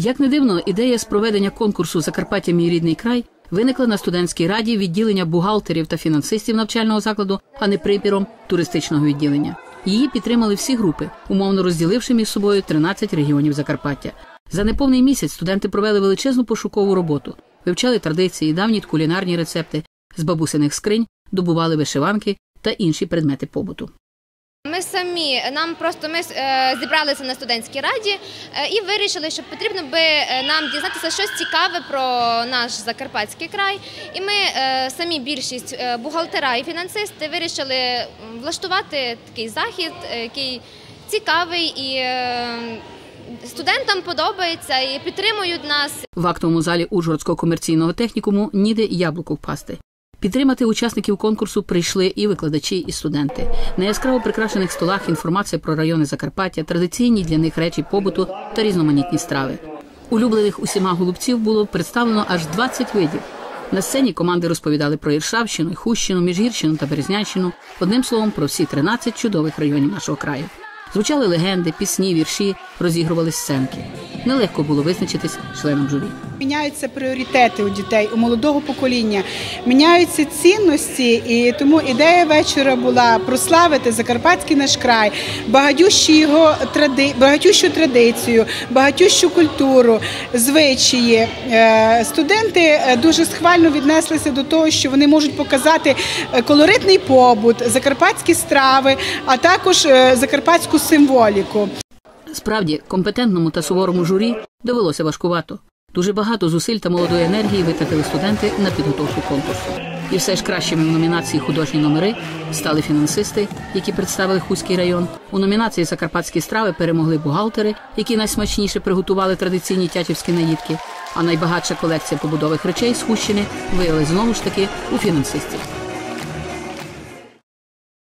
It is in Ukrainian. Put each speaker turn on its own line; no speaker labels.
Як не дивно, ідея з проведення конкурсу Закарпаття мій рідний край виникла на студентській раді відділення бухгалтерів та фінансистів навчального закладу, а не припіром туристичного відділення. Її підтримали всі групи, умовно розділивши між собою 13 регіонів Закарпаття. За неповний місяць студенти провели величезну пошукову роботу, вивчали традиції, давні кулінарні рецепти, з бабусиних скринь добували вишиванки та інші предмети побуту.
Ми самі нам просто ми е, зібралися на студентській раді е, і вирішили, що потрібно би е, нам дізнатися щось цікаве про наш закарпатський край. І ми самі більшість бухгалтера і фінансисти вирішили влаштувати такий захід, який цікавий і студентам подобається і підтримують нас.
В актовому залі Ужгородського комерційного технікуму ніде яблуко впасти. Підтримати учасників конкурсу прийшли і викладачі, і студенти. На яскраво прикрашених столах інформація про райони Закарпаття, традиційні для них речі побуту та різноманітні страви. Улюблених усіма голубців було представлено аж 20 видів. На сцені команди розповідали про Іршавщину, Хущину, Міжгірщину та Березнянщину. Одним словом, про всі 13 чудових районів нашого краю. Звучали легенди, пісні, вірші, розігрували сценки. Нелегко було визначитись членом журі.
Міняються пріоритети у дітей, у молодого покоління, міняються цінності, і тому ідея вечора була прославити закарпатський наш край, багатющу його тради... багатющу традицію, багатющу культуру, звичаї. Е, Студенти е, дуже схвально віднеслися до того, що вони можуть показати е, колоритний побут, закарпатські страви, а також закарпатську символіку.
Справді, компетентному та суворому журі довелося важкувато. Дуже багато зусиль та молодої енергії витратили студенти на підготовку конкурсу. І все ж кращими в номінації художні номери стали фінансисти, які представили Хуський район. У номінації Закарпатські страви перемогли бухгалтери, які найсмачніше приготували традиційні тячівські наїдки. А найбагатша колекція побудових речей з Хущини виявилась знову ж таки у фінансистів.